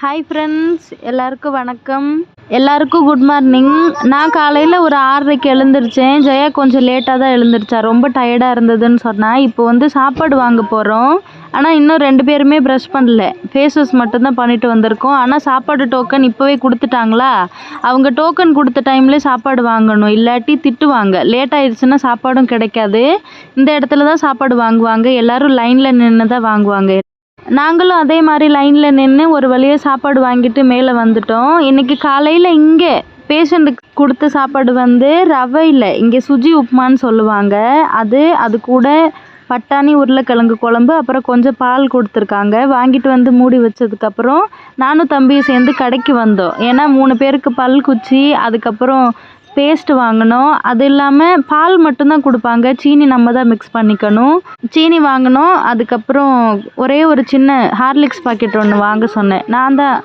Hi friends எல்லாருக்கும் வணக்கம். எல்லாருக்கும் குட் மார்னிங் நான் காலையில் ஒரு ஆறரைக்கு எழுந்திரிச்சேன். ஜெயா கொஞ்சம் லேட்டாக தான் எழுந்திரிச்சா. ரொம்ப டயர்டாக இருந்ததுன்னு சொன்னால் இப்போ வந்து சாப்பாடு வாங்க போகிறோம் ஆனால் இன்னும் ரெண்டு பேருமே ப்ரஷ் பண்ணல. ஃபேஸ் வாஷ் மட்டும்தான் பண்ணிட்டு வந்திருக்கோம். ஆனால் சாப்பாடு டோக்கன் இப்போவே கொடுத்துட்டாங்களா? அவங்க டோக்கன் கொடுத்த டைம்லேயே சாப்பாடு வாங்கணும். இல்லாட்டி திட்டுவாங்க. லேட் ஆயிடுச்சுன்னா சாப்பாடும் கிடைக்காது. இந்த இடத்துல தான் சாப்பாடு வாங்குவாங்க. எல்லோரும் லைனில் நின்று தான் வாங்குவாங்க. நாங்களும் அதே மாதிரி லைனில் நின்று ஒரு வழியாக சாப்பாடு வாங்கிட்டு மேலே வந்துட்டோம். இன்றைக்கி காலையில் இங்கே பேஷண்ட்டுக்கு கொடுத்த சாப்பாடு வந்து ரவையில் இங்கே சுஜி உப்புமான்னு சொல்லுவாங்க. அது அது கூட பட்டாணி உருளைக்கிழங்கு குழம்பு அப்புறம் கொஞ்சம் பால் கொடுத்துருக்காங்க. வாங்கிட்டு வந்து மூடி வச்சதுக்கப்புறம் நானும் தம்பியும் சேர்ந்து கடைக்கு வந்தோம். ஏன்னா மூணு பேருக்கு பல் குச்சி அதுக்கப்புறம் பேஸ்ட் வாங்கினோம் அது இல்லாமல் பால் மட்டும்தான் கொடுப்பாங்க. சீனி நம்ம தான் மிக்ஸ் பண்ணிக்கணும். சீனி வாங்கினோம் அதுக்கப்புறம் ஒரே ஒரு சின்ன ஹார்லிக்ஸ் பாக்கெட் ஒன்று வாங்க சொன்னேன். நான் தான்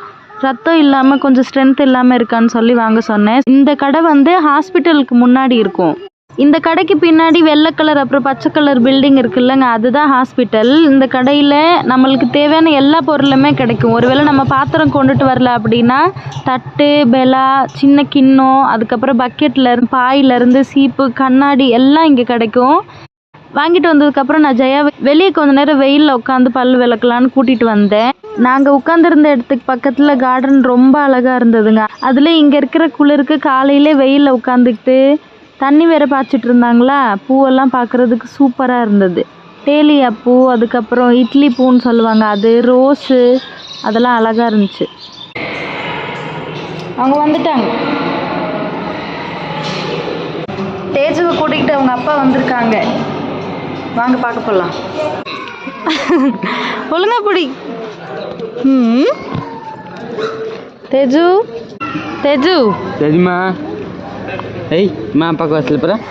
ரத்தம் இல்லாமல் கொஞ்சம் ஸ்ட்ரென்த் இல்லாமல் இருக்கான்னு சொல்லி வாங்க சொன்னேன். இந்த கடை வந்து ஹாஸ்பிட்டலுக்கு முன்னாடி இருக்கும். இந்த கடைக்கு பின்னாடி வெள்ளை கலர் அப்புறம் பச்சை கலர் பில்டிங் இருக்குல்லங்க. அதுதான் ஹாஸ்பிட்டல் இந்த கடையில் நம்மளுக்கு தேவையான எல்லா பொருளுமே கிடைக்கும். ஒருவேளை நம்ம பாத்திரம் கொண்டுட்டு வரல அப்படின்னா தட்டு பெலா சின்ன கிண்ணம் அதுக்கப்புறம் பக்கெட்டில் இருந்து பாயிலேருந்து சீப்பு கண்ணாடி எல்லாம் இங்கே கிடைக்கும். வாங்கிட்டு வந்ததுக்கப்புறம் நான் ஜெயா வெளியே கொஞ்ச நேரம் வெயிலில் உட்காந்து பல் விளக்கலான்னு கூட்டிகிட்டு வந்தேன். நாங்கள் உட்காந்துருந்த இடத்துக்கு பக்கத்தில் கார்டன் ரொம்ப அழகாக இருந்ததுங்க. அதில் இங்கே இருக்கிற குளிருக்கு காலையிலே வெயிலில் உட்காந்துக்கிட்டு தண்ணி வேற பாய்ச்சிட்டு இருந்தாங்களா? பூவெல்லாம் பார்க்குறதுக்கு சூப்பராக இருந்தது. டேலியா பூ அதுக்கப்புறம் இட்லி பூன்னு சொல்லுவாங்க. அது ரோஸு அதெல்லாம் அழகாக இருந்துச்சு. அவங்க வந்துட்டாங்க. தேஜுவை கூட்டிகிட்டு அவங்க அப்பா வந்திருக்காங்க. வாங்க பார்க்க போகலாம் ஒழுங்கா பிடி ம். தேஜு. தேஜு. சரிம்மா ஏய் அம்மா அப்பாவுக்கு வசல போகிறேன்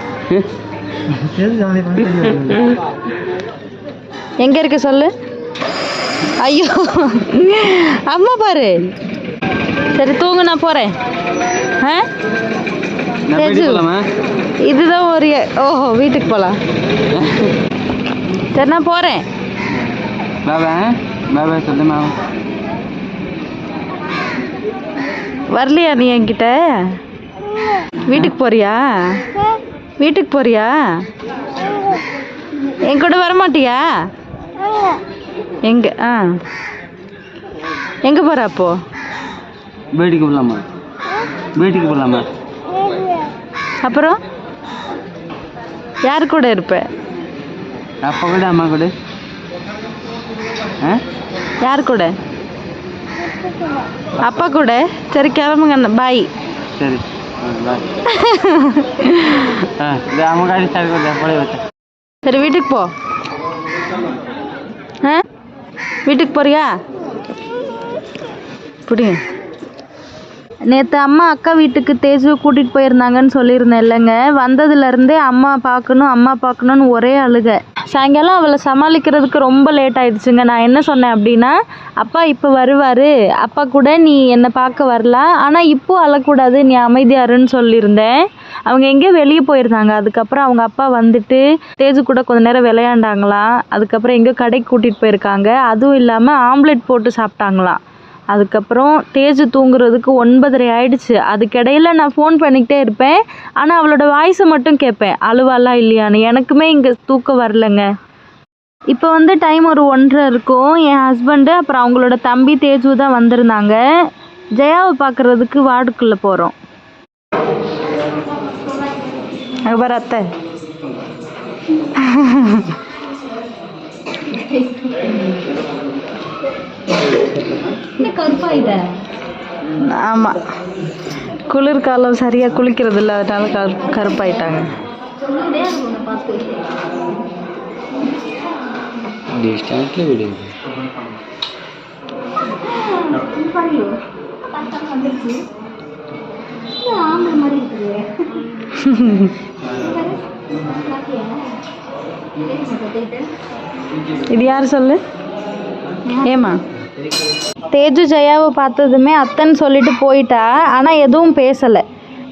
எங்க இருக்கு சொல்லு? ஐயோ அம்மா பாரு. சரி தூங்கு நான் போறேன். இதுதான் ஒரு ஓஹோ வீட்டுக்கு போகலாம் சரி நான் போறேன். பாபா பாபா சொல்லுமா வரலையா நீ என்கிட்ட? வீட்டுக்கு போறியா? வீட்டுக்கு போறியா? என் கூட வரமாட்டியா? எங்க ஆ. எங்க போற அப்போ? வீட்டுக்கு போகலாமா வீட்டுக்கு போகலாமா அப்புறம்? யார் கூட இருப்ப? அப்பா கூட அம்மா கூட? யார் கூட? அப்பா கூட? சரி கிளம்புங்க பாய். சரி. சரி வீட்டுக்கு போ ஆ வீட்டுக்கு போறியா புடிங்க நேற்று அம்மா அக்கா வீட்டுக்கு தேஜு கூட்டிகிட்டு போயிருந்தாங்கன்னு சொல்லியிருந்தேன் இல்லைங்க வந்ததுலேருந்தே அம்மா பார்க்கணும் அம்மா பார்க்கணுன்னு ஒரே அழுகை சாயங்காலம் அவளை சமாளிக்கிறதுக்கு ரொம்ப லேட் ஆயிடுச்சுங்க. நான் என்ன சொன்னேன் அப்படின்னா அப்பா இப்போ வருவார். அப்பா கூட நீ என்னை பார்க்க வரலாம் ஆனால் இப்போ அழக்கூடாது. நீ அமைதியாருன்னு சொல்லியிருந்தேன். அவங்க எங்கேயோ வெளியே போயிருந்தாங்க. அதுக்கப்புறம் அவங்க அப்பா வந்துட்டு தேஜு கூட கொஞ்ச நேரம் விளையாண்டாங்களாம். அதுக்கப்புறம் எங்கேயோ கடைக்கு கூட்டிகிட்டு போயிருக்காங்க. அதுவும் இல்லாமல் ஆம்லெட் போட்டு சாப்பிட்டாங்களாம். அதுக்கப்புறம் தேஜு தூங்குறதுக்கு ஒன்பதரை ஆயிடுச்சு. அதுக்கிடையில் நான் ஃபோன் பண்ணிக்கிட்டே இருப்பேன். ஆனால் அவளோட வாய்ஸை மட்டும் கேட்பேன். அழுவாலாம் இல்லையான்னு. எனக்குமே இங்கே தூக்கம் வரலங்க. இப்போ வந்து டைம் ஒரு ஒன்றரை இருக்கும். என் ஹஸ்பண்டு அப்புறம் அவங்களோட தம்பி தேஜு தான் வந்திருந்தாங்க. ஜெயாவை பார்க்குறதுக்கு வார்டுக்குள்ளே போகிறோம் அங்கே ஆமாம் குளிர்காலம் சரியாக குளிக்கிறது இல்லை அதனால கரு கருப்பாயிட்டாங்க. டிஸ்டன்ஸில் இது யார் சொல்லு? ஏமா தேஜு ஜெயாவை பார்த்ததுமே அத்தன் சொல்லிட்டு போயிட்டா ஆனால் எதுவும் பேசலை.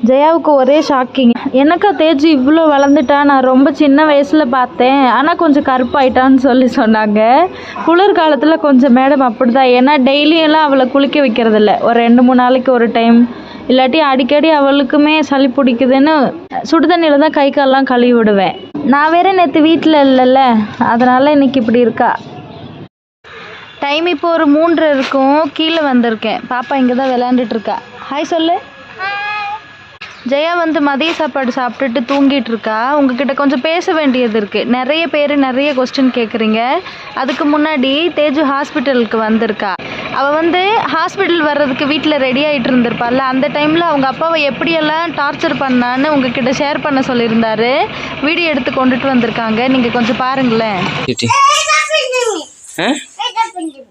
ஜெயாவுக்கு ஒரே ஷாக்கிங் எனக்கா தேஜு இவ்வளோ வளர்ந்துட்டா? நான் ரொம்ப சின்ன வயசில் பார்த்தேன். ஆனால் கொஞ்சம் கருப்பாயிட்டான்னு சொல்லி சொன்னாங்க. குளிர் காலத்தில் கொஞ்சம் மேடம் அப்படி தான் ஏன்னா டெய்லியெல்லாம் அவளை குளிக்க வைக்கிறதில்ல. ஒரு ரெண்டு மூணு நாளைக்கு ஒரு டைம் இல்லாட்டி அடிக்கடி அவளுக்குமே சளி பிடிக்குதுன்னு சுடு தண்ணியில் தான் கை கால்லாம் கழுவி விடுவேன். நான் வேற நேற்று வீட்டில் இல்லைல்ல. அதனால் இன்னைக்கு இப்படி இருக்கா? டைம் இப்போ ஒரு மூன்று இருக்கும். கீழே வந்திருக்கேன். பாப்பா இங்கே தான் விளையாண்டுட்டு இருக்கா ஹாய் சொல்லு. ஜெயா வந்து மதிய சாப்பாடு சாப்பிட்டுட்டு தூங்கிட்டு இருக்கா உங்ககிட்ட கொஞ்சம் பேச வேண்டியது இருக்கு. நிறைய பேர் நிறைய கொஸ்டின் கேட்குறீங்க அதுக்கு முன்னாடி தேஜு ஹாஸ்பிட்டலுக்கு வந்திருக்கா. அவள் வந்து ஹாஸ்பிட்டல் வர்றதுக்கு வீட்டில் ரெடி ஆகிட்டு இருந்திருப்பாள்ல. அந்த டைமில் அவங்க அப்பாவை எப்படியெல்லாம் டார்ச்சர் பண்ணான்னு உங்ககிட்ட ஷேர் பண்ண சொல்லியிருந்தாரு. வீடியோ எடுத்து கொண்டுட்டு வந்திருக்காங்க. நீங்கள் கொஞ்சம் பாருங்களேன்.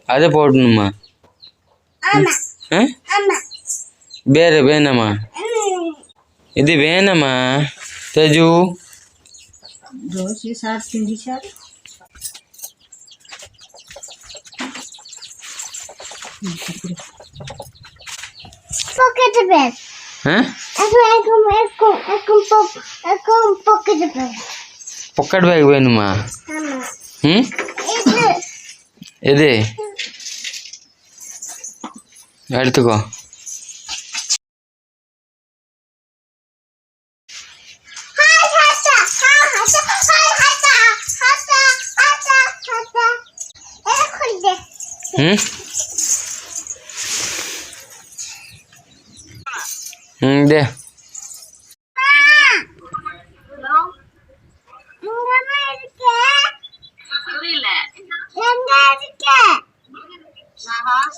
అదే పోటునమ్మా వేరే వేనమ్మా ఇది వేనమ్మా తేజు. పాకెట్ బ్యాగ్ పోయినమ్మా 얘들 날 뜨거 응?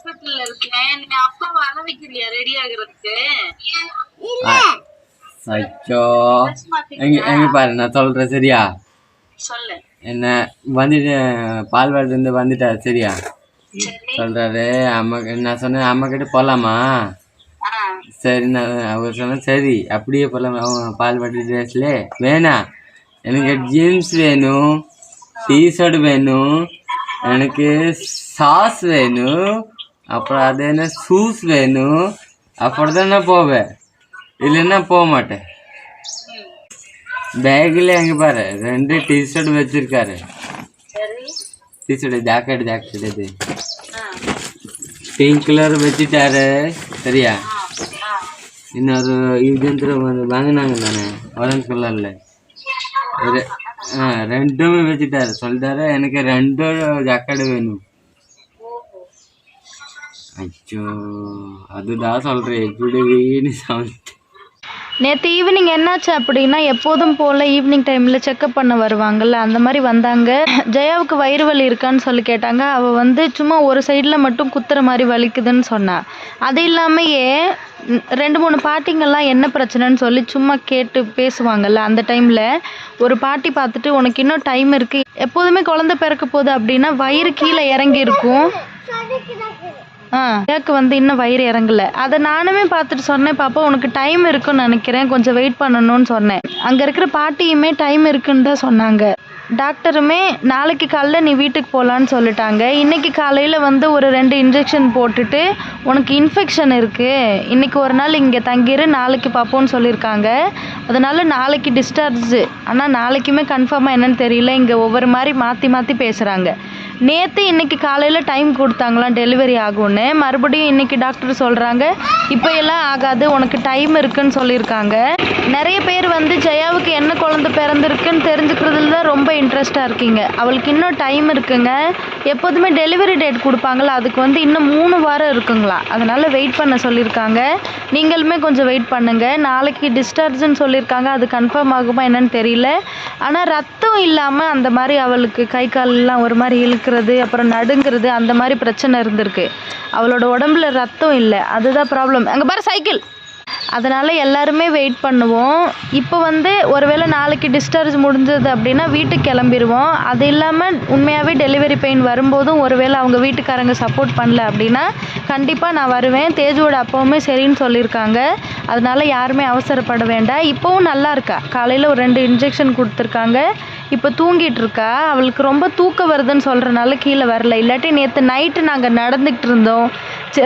ஹாஸ்பிட்டல்ல இருக்கேன். நீ அப்பா வர வைக்கிறியா? ரெடி ஆகுறதுக்கு? இல்ல. அச்சோ. எங்க எங்க பாரு நான் சொல்றேன் சரியா? சொல்லு. என்ன வந்துட்டு பால்வாடி இருந்து வந்துட்டார் சரியா? சொல்றாரு அம்மா நான் சொன்னேன் அம்மா கிட்ட போலாமா? சரி நான் அவர் சொன்னேன் சரி அப்படியே போகலாம் அவன் பால்வாடி ட்ரெஸ்ல வேணாம் எனக்கு ஜீன்ஸ் வேணும் டிஷர்ட் வேணும் எனக்கு சாஸ் வேணும் அப்புறம் அது என்ன ஷூஸ் வேணும்? அப்புறம் தான் நான் போவேன். இல்லைன்னா போக மாட்டேன். பேக்கில் எங்கே பாரு ரெண்டு டிஷர்ட் வச்சிருக்காரு. டிஷர்ட் ஜாக்கெட் ஜாக்கெட் இது. பிங்க் கலர் வச்சுட்டாரு. சரியா? இன்னொரு யுஜந்திரம் வந்து வாங்கினாங்க தானே ஆரஞ்சு கலரில் ஆ ரெண்டுமே வச்சுட்டாரு. சொல்லிட்டாரு எனக்கு ரெண்டு ஜாக்கெட் வேணும். அச்சோ அதுதான் சொல்கிறேன் எப்படி சவுண்ட் நேற்று ஈவினிங் என்னாச்சு அப்படின்னா எப்போதும் போல் ஈவினிங் டைமில் செக்கப் பண்ண வருவாங்கல்ல அந்த மாதிரி வந்தாங்க. ஜெயாவுக்கு வயிறு வலி இருக்கான்னு சொல்லி கேட்டாங்க. அவள் வந்து சும்மா ஒரு சைடில் மட்டும் குத்துற மாதிரி வலிக்குதுன்னு சொன்னா. அது இல்லாமையே ரெண்டு மூணு பாட்டிங்கெல்லாம் என்ன பிரச்சனைன்னு சொல்லி சும்மா கேட்டு பேசுவாங்கல்ல அந்த டைமில் ஒரு பாட்டி பார்த்துட்டு உனக்கு இன்னும் டைம் இருக்குது எப்போதுமே குழந்தை பிறக்க போகுது அப்படின்னா வயிறு கீழே இறங்கி இருக்கும் எனக்கு வந்து இன்னும் வயிறு இறங்கல. அதை நானுமே பார்த்துட்டு சொன்னேன் பாப்பா உனக்கு டைம் இருக்குன்னு நினைக்கிறேன். கொஞ்சம் வெயிட் பண்ணணும்னு சொன்னேன். அங்கே இருக்கிற பாட்டியுமே டைம் இருக்குன்னு தான் சொன்னாங்க. டாக்டருமே நாளைக்கு காலைல நீ வீட்டுக்கு போகலான்னு சொல்லிட்டாங்க. இன்னைக்கு காலையில் வந்து ஒரு ரெண்டு இன்ஜெக்ஷன் போட்டுட்டு உனக்கு இன்ஃபெக்ஷன் இருக்குது இன்னைக்கு ஒரு நாள் இங்கே தங்கிரு நாளைக்கு பார்ப்போம்னு சொல்லியிருக்காங்க. அதனால் நாளைக்கு டிஸ்சார்ஜ் ஆனால் நாளைக்குமே கன்ஃபார்மாக என்னன்னு தெரியல. இங்கே ஒவ்வொரு மாதிரி மாற்றி மாற்றி பேசுகிறாங்க நேற்று இன்றைக்கி காலையில் டைம் கொடுத்தாங்களாம் டெலிவரி ஆகும்னு. மறுபடியும் இன்றைக்கி டாக்டர் சொல்கிறாங்க இப்போ எல்லாம் ஆகாது உனக்கு டைம் இருக்குன்னு சொல்லியிருக்காங்க. நிறைய பேர் வந்து ஜெயாவுக்கு என்ன குழந்த பிறந்திருக்குன்னு தெரிஞ்சுக்கிறதுல தான் ரொம்ப இன்ட்ரெஸ்டாக இருக்கீங்க. அவளுக்கு இன்னும் டைம் இருக்குங்க. எப்போதுமே டெலிவரி டேட் கொடுப்பாங்களா அதுக்கு வந்து இன்னும் மூணு வாரம் இருக்குங்களா? அதனால் வெயிட் பண்ண சொல்லியிருக்காங்க. நீங்களுமே கொஞ்சம் வெயிட் பண்ணுங்கள் நாளைக்கு டிஸ்சார்ஜ்னு சொல்லியிருக்காங்க. அது கன்ஃபார்ம் ஆகுமா என்னன்னு தெரியல. ஆனால் ரத்தம் இல்லாமல் அந்த மாதிரி அவளுக்கு கை கால்லாம் ஒரு மாதிரி இழுக்கு இருக்கிறது அப்புறம் நடுங்கிறது அந்த மாதிரி பிரச்சனை இருந்திருக்கு. அவளோட உடம்புல ரத்தம் இல்லை. அதுதான் ப்ராப்ளம் அங்கே பாரு சைக்கிள் அதனால் எல்லாருமே வெயிட் பண்ணுவோம். இப்போ வந்து ஒருவேளை நாளைக்கு டிஸ்சார்ஜ் முடிஞ்சது அப்படின்னா வீட்டுக்கு கிளம்பிடுவோம் அது இல்லாமல் உண்மையாகவே டெலிவரி பெயின் வரும்போதும் ஒருவேளை அவங்க வீட்டுக்காரங்க சப்போர்ட் பண்ணல அப்படின்னா கண்டிப்பாக நான் வருவேன். தேஜுவோட அப்பாவுமே சரின்னு சொல்லியிருக்காங்க. அதனால் யாருமே அவசரப்பட வேண்டாம். இப்போவும் நல்லா இருக்கா? காலையில் ஒரு ரெண்டு இன்ஜெக்ஷன் கொடுத்துருக்காங்க. இப்போ தூங்கிட்டு இருக்கா அவளுக்கு ரொம்ப தூக்கம் வருதுன்னு சொல்கிறனால கீழே வரல. இல்லாட்டி நேற்று நைட்டு நாங்கள் நடந்துக்கிட்டு இருந்தோம்.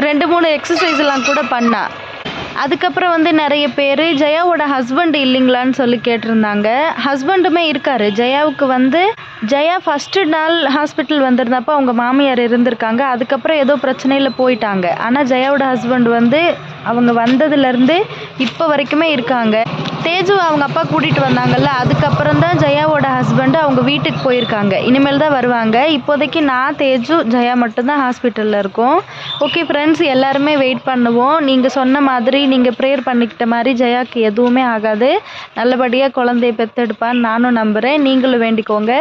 ரெண்டு மூணு எக்ஸசைஸ்லாம் கூட பண்ணா. அதுக்கப்புறம் வந்து நிறைய பேர் ஜெயாவோட ஹஸ்பண்ட் இல்லைங்களான்னு சொல்லி கேட்டிருந்தாங்க. ஹஸ்பண்டுமே இருக்காரு. ஜெயாவுக்கு வந்து ஜெயா ஃபஸ்ட்டு நாள் ஹாஸ்பிட்டல் வந்திருந்தப்போ அவங்க மாமியார் இருந்திருக்காங்க. அதுக்கப்புறம் ஏதோ பிரச்சனையில் போயிட்டாங்க. ஆனால் ஜெயாவோட ஹஸ்பண்ட் வந்து அவங்க வந்ததுலேருந்து இப்போ வரைக்குமே இருக்காங்க. தேஜு அவங்க அப்பா கூட்டிகிட்டு வந்தாங்கல்ல அதுக்கப்புறம் தான் ஜெயாவோட ஹஸ்பண்ட் அவங்க வீட்டுக்கு போயிருக்காங்க. இனிமேல் தான் வருவாங்க. இப்போதைக்கு நான் தேஜு ஜெயா மட்டும்தான் ஹாஸ்பிட்டலில் இருக்கோம். ஓகே ஃப்ரெண்ட்ஸ் எல்லாருமே வெயிட் பண்ணுவோம். நீங்கள் சொன்ன மாதிரி நீங்கள் ப்ரேயர் பண்ணிக்கிட்ட மாதிரி ஜெயாக்கு எதுவுமே ஆகாது. நல்லபடியாக குழந்தைய பெற்றெடுப்பான்னு நானும் நம்புகிறேன் நீங்களும் வேண்டிக்கோங்க.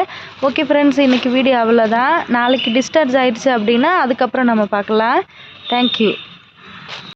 ஓகே ஃப்ரெண்ட்ஸ் இன்றைக்கி வீடியோ அவ்வளோதான் நாளைக்கு டிஸ்சார்ஜ் ஆயிடுச்சு அப்படின்னா அதுக்கப்புறம் நம்ம பார்க்கலாம். தேங்க்யூ